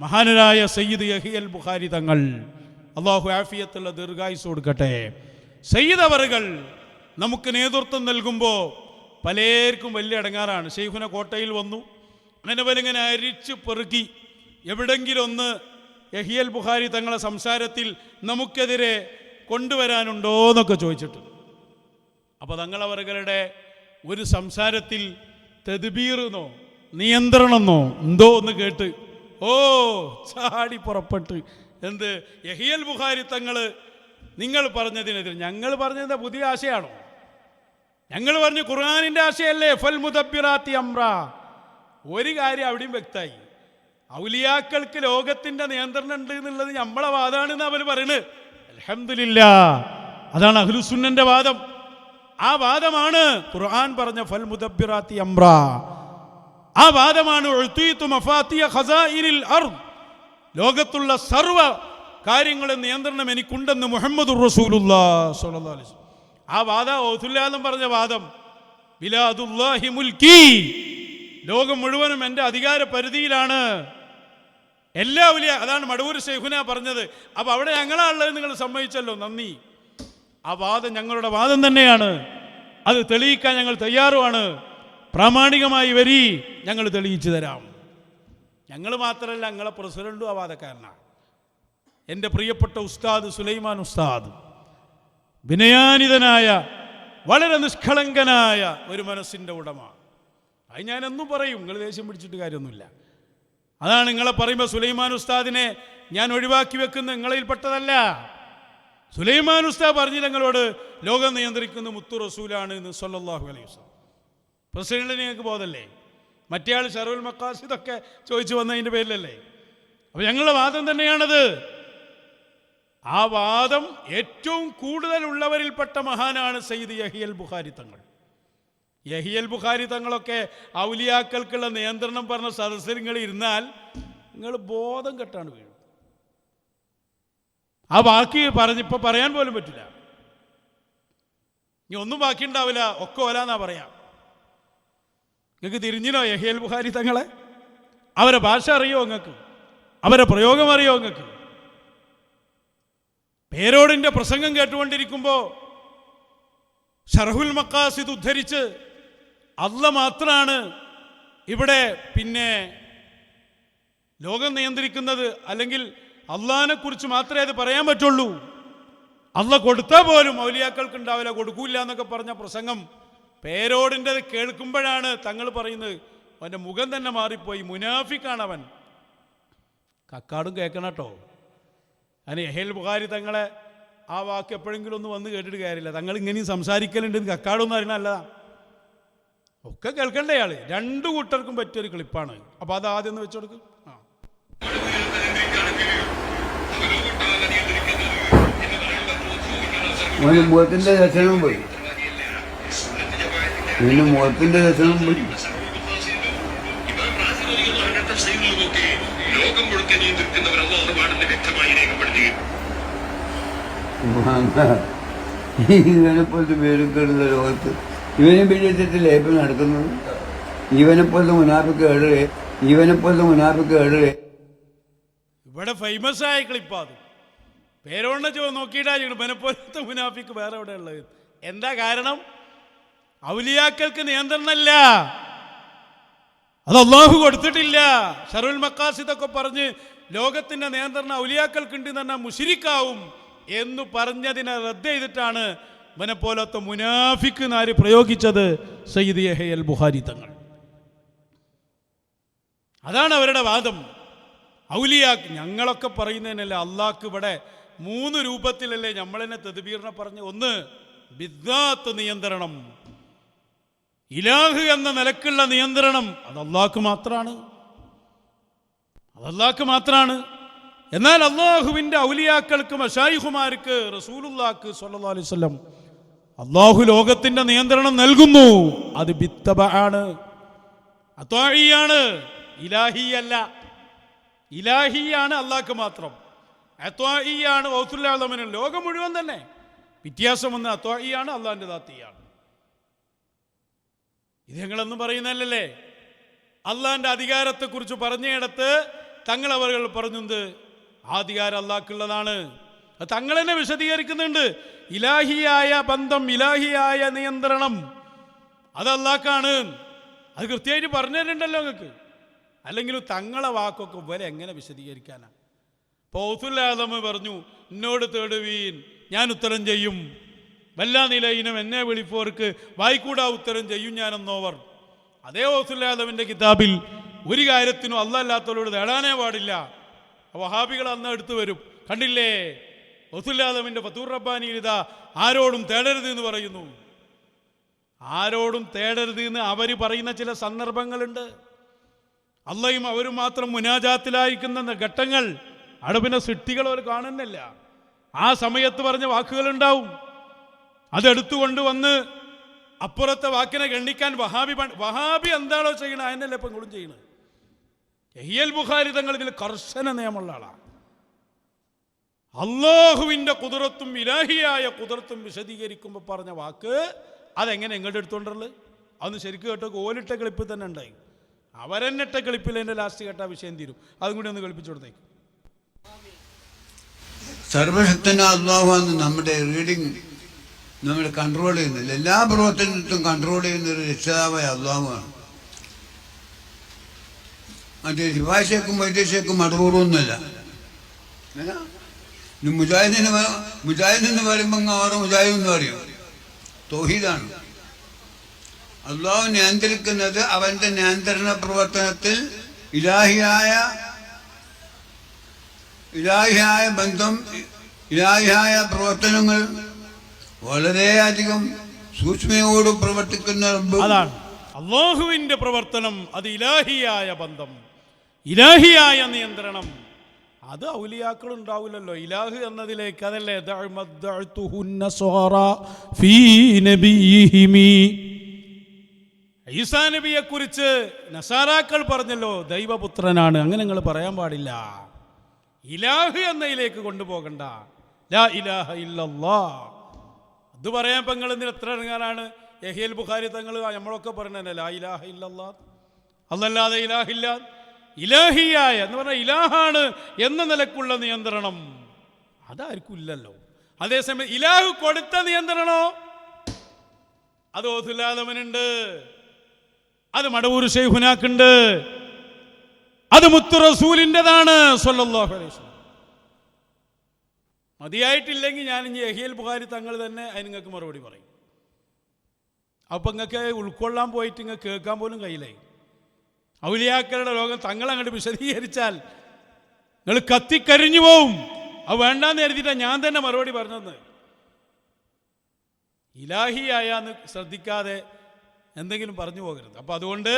മഹാനരായ സയ്യിദ് യഹിയൽ ബുഖാരി തങ്ങൾ അള്ളാഹു ആഫിയത്തുള്ള ദീർഘായുസ് കൊടുക്കട്ടെ. സയ്യിദ് അവറുകൾ നമുക്ക് നേതൃത്വം നൽകുമ്പോൾ പലർക്കും വലിയ അടങ്ങാറാണ് ഷെയ്ഖുന കോട്ടയിൽ വന്നു. അങ്ങനെ വലിങ്ങനെ അരിച്ച് പെറുക്കി എവിടെങ്കിലും ഒന്ന് യഹിയൽ ബുഖാരി തങ്ങളെ സംസാരത്തിൽ നമുക്കെതിരെ കൊണ്ടുവരാനുണ്ടോ എന്നൊക്കെ ചോദിച്ചിട്ട്. അപ്പോൾ തങ്ങളവറുകളുടെ ഒരു സംസാരത്തിൽ തെതുബീറെന്നോ നിയന്ത്രണമെന്നോ എന്തോ ഒന്ന് കേട്ട് ഓ ചാടി പുറപ്പെട്ട്. എന്ത്? യഹിയൽ ബുഖാരി തങ്ങൾ നിങ്ങൾ പറഞ്ഞതിനെതിരെ. ഞങ്ങൾ പറഞ്ഞത് പുതിയ ആശയാണോ? ഞങ്ങൾ പറഞ്ഞു ഖുർആാനിന്റെ ആശയല്ലേ ഫൽ മുദബിറാത്തി അമ്ര ഒരു കാര്യം അവിടെയും വ്യക്തമായി. ഔലിയാക്കൾക്ക് ലോകത്തിന്റെ നിയന്ത്രണം ഉണ്ട് എന്നുള്ളത് നമ്മളെ വാദമാണെന്ന് അവർ പറയുന്നത് അലഹമില്ല അതാണ് അഹ്ലുസുന്നന്റെ വാദം. ആ വാദമാണ് ഖുർആൻ പറഞ്ഞ ഫൽ മുദബിറാത്തി അമ്ര ആ വാദമാണ് ലോകത്തുള്ള സർവ കാര്യങ്ങളെ നിയന്ത്രണം എനിക്കുണ്ടെന്ന് മുഹമ്മദ്. ആ വാദ ഓതുല്ലാന്നും പറഞ്ഞ വാദം. മുൽക്കി ലോകം മുഴുവനും എന്റെ അധികാര പരിധിയിലാണ്. എല്ലാ വലിയ അതാണ് മടവൂർ ശൈഖുന പറഞ്ഞത്. അപ്പൊ അവിടെ ഞങ്ങളാണുള്ളത് നിങ്ങൾ സമ്മതിച്ചല്ലോ നന്ദി. ആ വാദം ഞങ്ങളുടെ വാദം തന്നെയാണ്. അത് തെളിയിക്കാൻ ഞങ്ങൾ തയ്യാറുമാണ്. പ്രാമാണികമായി വരി ഞങ്ങൾ തെളിയിച്ചു തരാം. ഞങ്ങൾ മാത്രമല്ല ഞങ്ങളെ പ്രസിഡന്റും അവാദക്കാരനാണ് വാദക്കാരനാണ് എന്റെ പ്രിയപ്പെട്ട ഉസ്താദ് സുലൈമാൻ ഉസ്താദ് വിനയാനിതനായ വളരെ നിഷ്കളങ്കനായ ഒരു മനസ്സിന്റെ ഉടമ. അത് ഞാൻ എന്നും പറയും നിങ്ങൾ ദേഷ്യം പിടിച്ചിട്ട് കാര്യമൊന്നുമില്ല. അതാണ് നിങ്ങളെ പറയുമ്പോൾ സുലൈമാൻ ഉസ്താദിനെ ഞാൻ ഒഴിവാക്കി വെക്കുന്ന നിങ്ങളിൽ പെട്ടതല്ല സുലൈമാൻ ഉസ്താദ് പറഞ്ഞില്ല നിങ്ങളോട് ലോകം നിയന്ത്രിക്കുന്ന മുത്തു റസൂലാണ് എന്ന് സല്ലല്ലാഹു അലൈഹി വസല്ലം. പ്രസിഡന്റിന് നിങ്ങൾക്ക് ബോധമല്ലേ? മറ്റേ ആൾ ഷറുൽ മക്കാസിദൊക്കെ ചോദിച്ചു വന്നതിന്റെ പേരിലല്ലേ? അപ്പോൾ ഞങ്ങളുടെ വാദം തന്നെയാണത്. ആ വാദം ഏറ്റവും കൂടുതൽ ഉള്ളവരിൽപ്പെട്ട മഹാനാണ് സയ്യിദ് യഹിയൽ ബുഖാരി തങ്ങൾ. യഹിയൽ ബുഖാരി തങ്ങളൊക്കെ ഔലിയാക്കൾക്കുള്ള നിയന്ത്രണം പറഞ്ഞ സദസ്സിൽ നിങ്ങൾ ഇരുന്നാൽ നിങ്ങൾ ബോധം കെട്ടാണ് വീഴും. ആ ബാക്കി പറഞ്ഞിപ്പോൾ പറയാൻ പോലും പറ്റില്ല. ഇനി ഒന്നും ബാക്കി ഉണ്ടാവില്ല ഒക്കെ ഓലാന്നാ പറയാം. നിങ്ങൾക്ക് തിരിഞ്ഞിനോ യഹിയൽ ബുഹാരി തങ്ങളെ? അവരെ ഭാഷ അറിയോ നിങ്ങൾക്ക്? അവരെ പ്രയോഗം അറിയോ നിങ്ങൾക്ക്? പേരോടിന്റെ പ്രസംഗം കേട്ടുകൊണ്ടിരിക്കുമ്പോൾ ഷർഹുൽ മക്കാസിദ് ഉദ്ധരിച്ച് അല്ല മാത്രമാണ് ഇവിടെ പിന്നെ ലോകം നിയന്ത്രിക്കുന്നത് അല്ലെങ്കിൽ അള്ളഹാനെ കുറിച്ച് മാത്രമേ അത് പറയാൻ പറ്റുള്ളൂ. അല്ല കൊടുത്താൽ പോലും മൗലിയാക്കൾക്ക് ഉണ്ടാവില്ല കൊടുക്കൂല എന്നൊക്കെ പറഞ്ഞ പ്രസംഗം പേരോടിന്റെ കേൾക്കുമ്പോഴാണ് തങ്ങൾ പറയുന്നത് അവന്റെ മുഖം തന്നെ മാറിപ്പോയി മുനാഫിക്കാണ് അവൻ. കക്കാടും കേൾക്കണം കേട്ടോ. അതിന് എഹേൽ ബുഖാരി തങ്ങളെ ആ വാക്ക് എപ്പോഴെങ്കിലും ഒന്ന് വന്ന് കേട്ടിട്ട് കാര്യമില്ല. തങ്ങൾ ഇങ്ങനെയും സംസാരിക്കലുണ്ട് എന്ന് കക്കാടൊന്നും അറിയണല്ല ഒക്കെ കേൾക്കണ്ടേ ആൾ. രണ്ടു കൂട്ടർക്കും പറ്റിയൊരു ക്ലിപ്പാണ്. അപ്പോൾ അത് ആദ്യം ഒന്ന് വെച്ചുകൊടുക്കും ആ. അവന് മുഖത്തിന്റെ ദർശനം പോയി പിന്നെ മുഖത്തിന്റെ ദർശനം പോയി തഫ്സീലിലുമൊക്കെ ലോകം മുഴുക്കെ നിയന്ത്രിക്കുന്നവർ അള്ളാഹുവാണെന്ന് വ്യക്തമായി രേഖപ്പെടുത്തിയിരുന്നു ഇവനെ പോലത്തെ പേരുകളുടെ ലോകത്ത് ഇവനെ വിജയത്തിൽ ലേപ്പം നടക്കുന്നത്. ഇവനെ പോലത്തെ മുനാഫിക്ക് ഏഴ് ഇവനെ പോലത്തെ മുനാഫിക്ക് ഏഴ് ഇവിടെ ഫേമസ് ആയ ക്ലിപ്പാത് പേരോണ്ണ ചോ നോക്കിയിട്ടാ മനപ്പോലത്തെ മുനാഫിക്ക് വേറെ എവിടെ ഉള്ളത്. എന്താ കാരണം? ഔലിയാക്കൾക്ക് നിയന്ത്രണമല്ല. അത് അള്ളാഹു കൊടുത്തിട്ടില്ല. ഷറുൽ മക്കാസിദൊക്കെ പറഞ്ഞ് ലോകത്തിന്റെ നിയന്ത്രണം ഔലിയാക്കൾക്കുണ്ട് പറഞ്ഞാൽ മുഷിരിക്കാവും എന്ന് പറഞ്ഞതിനെ റദ്ദ് ചെയ്തിട്ടാണ് ഇവനെ പോലത്തെ മുനാഫിക്ക് നാര് പ്രയോഗിച്ചത് സയ്യിദ് യഹയൽ ബുഹാരി തങ്ങൾ. അതാണ് അവരുടെ വാദം. ഔലിയാക്ക് ഞങ്ങളൊക്കെ പറയുന്നതിനല്ലേ അള്ളാഹ്ക്ക് ഇവിടെ മൂന്ന് രൂപത്തിലല്ലേ നമ്മളെന്നെ തെതുബീറിനെ പറഞ്ഞു ഒന്ന് ബിദ്ദാത്ത് നിയന്ത്രണം. ഇലാഹ് എന്ന നിലക്കുള്ള നിയന്ത്രണം അത് അള്ളാഹ്ക്ക് മാത്രമാണ് അത് അള്ളാഹ്ക്ക് മാത്രമാണ് എന്നാൽ അള്ളാഹുവിന്റെ ഔലിയാക്കൾക്ക് മഷായിഹുമാർക്ക് റസൂലുല്ലാക്ക് സല്ലാ അലൈഹി വസല്ലം അള്ളാഹു ലോകത്തിന്റെ നിയന്ത്രണം നൽകുന്നു. അത് ബിത്തബ ആണ് ഇലാഹി അല്ല ഇലാഹിയാണ് അള്ളാഹ്ക്ക് മാത്രം. അത്വാഹിയാണ് ഔസുല്ലാമിന് ലോകം മുഴുവൻ തന്നെ. വ്യത്യാസം വന്ന് അത്വാഹിയാണ് അള്ളാഹിന്റെ ദാത്തിയാണ്. ഇത് ഞങ്ങളൊന്നും പറയുന്നതല്ലേ അള്ളാഹിന്റെ അധികാരത്തെക്കുറിച്ച് പറഞ്ഞിടത്ത് തങ്ങൾ അവർ പറഞ്ഞത് ആധികാരം അള്ളാഹ്ക്കുള്ളതാണ്. അത് തങ്ങൾ വിശദീകരിക്കുന്നുണ്ട്. ഇലാഹിയായ ബന്ധം ഇലാഹിയായ നിയന്ത്രണം. അത് അള്ളാഹ്ക്കാണ്. അത് കൃത്യമായിട്ട് പറഞ്ഞു തരുന്നുണ്ടല്ലോ നിങ്ങൾക്ക് അല്ലെങ്കിലും തങ്ങളെ വാക്കൊക്കെ ഇവരെ എങ്ങനെ വിശദീകരിക്കാനാണ് പൗത്തുല്ലാദമ് പറഞ്ഞു എന്നോട് തേടുവീൻ ഞാൻ ഉത്തരം ചെയ്യും. വല്ല നിലയിനും എന്നെ വിളിപ്പോർക്ക് വായിക്കൂടാ ഉത്തരം ചെയ്യും ഞാനെന്നോവർ. അതേ ഓസുല്ലാദവിന്റെ കിതാബിൽ ഒരു കാര്യത്തിനും അല്ലല്ലാത്തവരോട് തേടാനേ പാടില്ല. വഹാബികൾ അന്ന് എടുത്തു വരും. കണ്ടില്ലേ? ഒസുല്ലാദവിന്റെ ഫത്തൂർ റബ്ബാനിയിൽ ഇതാ ആരോടും തേടരുത് എന്ന് പറയുന്നു. ആരോടും തേടരുത് എന്ന് അവർ പറയുന്ന ചില സന്ദർഭങ്ങളുണ്ട്. അള്ളയും അവരും മാത്രം മുനാജാത്തിലായിരിക്കുന്ന ഘട്ടങ്ങൾ പിന്നെ സൃഷ്ടികൾ അവർ കാണുന്നില്ല. ആ സമയത്ത് പറഞ്ഞ വാക്കുകളുണ്ടാവും അതെടുത്തുകൊണ്ട് വന്ന് അപ്പുറത്തെ വാക്കിനെ ഗണ്ണിക്കാൻ വഹാബി വഹാബി എന്താണോ ചെയ്യണത് അതിനല്ലേ ഇപ്പം ഇങ്ങളും ചെയ്യണത് എഹിയൽ ബുഖാരി തങ്ങൾ ഇതിൽ കർശന നിയമമുള്ള ആളാണ് അള്ളാഹുവിന്റെ കുതിരത്തും ഇലാഹിയായ കുതിരത്തും വിശദീകരിക്കുമ്പോൾ പറഞ്ഞ വാക്ക് അതെങ്ങനെ എങ്ങോട്ട് എടുത്തോണ്ടുള്ളത് അന്ന് ശരിക്കും കേട്ടോ ഓലിട്ട കളിപ്പിൽ തന്നെ ഉണ്ടായി. അവരെന്നിട്ട കളിപ്പിൽ എന്റെ ലാസ്റ്റ് കേട്ട വിഷയം തീരും. അതും കൂടി ഒന്ന് കളിപ്പിച്ചു കൊടുത്തേക്കും. സർവശക്തനാ അള്ളാഹു നമ്മുടെ റീഡിങ് നമ്മൾ കൺട്രോൾ ചെയ്യുന്നില്ല. എല്ലാ പ്രവർത്തനത്തും കൺട്രോൾ ചെയ്യുന്ന ഒരു രക്ഷിതാവായ അള്ളാഹുമാണ് മറ്റേ ശിവാശേക്കും വൈദ്യശേക്കും മടപൂർവൊന്നുമല്ല മുജാഹിദിന് മുജാഹിദ് എന്ന് പറയുമ്പോൾ അവർ മുജാഹിദ് എന്ന് പറയും. തോഹീദാണ്. അള്ളാഹു നിയന്ത്രിക്കുന്നത് അവന്റെ നിയന്ത്രണ പ്രവർത്തനത്തിൽ ഇലാഹിയായ ഇലാഹിയായ ബന്ധം ഇലാഹിയായ പ്രവർത്തനങ്ങൾ വളരെയധികം സൂക്ഷ്മയോട് പ്രവർത്തിക്കുന്ന അതാണ് അള്ളാഹുവിന്റെ പ്രവർത്തനം അത് ഇലാഹിയായ ബന്ധം ഇലാഹിയായ നിയന്ത്രണം. അത് ഔലിയാക്കൾ ഉണ്ടാവില്ലല്ലോ. ഇലാഹ് എന്നതിലേക്ക് അതല്ലേ? ഈസാ നബിയെ കുറിച്ച് നസാറാക്കൾ പറഞ്ഞല്ലോ ദൈവപുത്രനാണ്. അങ്ങനെ നിങ്ങൾ പറയാൻ പാടില്ല. ഇലാഹ് എന്നതിലേക്ക് കൊണ്ടുപോകണ്ട. ലാ ഇലാഹ ഇല്ലല്ലാ. അത് പറയാൻ ഇപ്പം നിങ്ങൾ എത്ര ഇറങ്ങാനാണ്? യഹിയൽ ബുഖാരി തങ്ങൾ നമ്മളൊക്കെ പറഞ്ഞതന്നെ ലാ ഇലാഹ ഇല്ലല്ലാ അതല്ലാതെ ഇലാഹില്ല ഇലാഹിയായ എന്ന് പറഞ്ഞാൽ ഇലാഹാണ് എന്ന നിലക്കുള്ള നിയന്ത്രണം. അതാർക്കും ഇല്ലല്ലോ. അതേസമയം ഇലാഹ് കൊടുത്ത നിയന്ത്രണോ? അത് ഓതുലാദമനുണ്ട് അത് മടവൂർ ഷെയ്ഹുനാക്കുണ്ട് അത് മുത്തു റസൂലിന്റെതാണ് സൊല്ലാഹു അലൈഹി മതിയായിട്ടില്ലെങ്കിൽ ഞാൻ ഇനി യഹിയൽ ബുഹാരി തങ്ങൾ തന്നെ അതിന് നിങ്ങൾക്ക് മറുപടി പറയും. അപ്പം നിങ്ങൾക്ക് ഉൾക്കൊള്ളാൻ പോയിട്ട് നിങ്ങൾക്ക് കേൾക്കാൻ പോലും കയ്യിലായി ഔലിയാക്കളുടെ ലോകം തങ്ങൾ അങ്ങോട്ട് വിശദീകരിച്ചാൽ നിങ്ങൾ കത്തിക്കരിഞ്ഞു പോവും. അത് വേണ്ടാന്ന് കരുതിയിട്ടാണ് ഞാൻ തന്നെ മറുപടി പറഞ്ഞത്. ഇലാഹിയായാന്ന് ശ്രദ്ധിക്കാതെ എന്തെങ്കിലും പറഞ്ഞു പോകരുത്. അപ്പം അതുകൊണ്ട്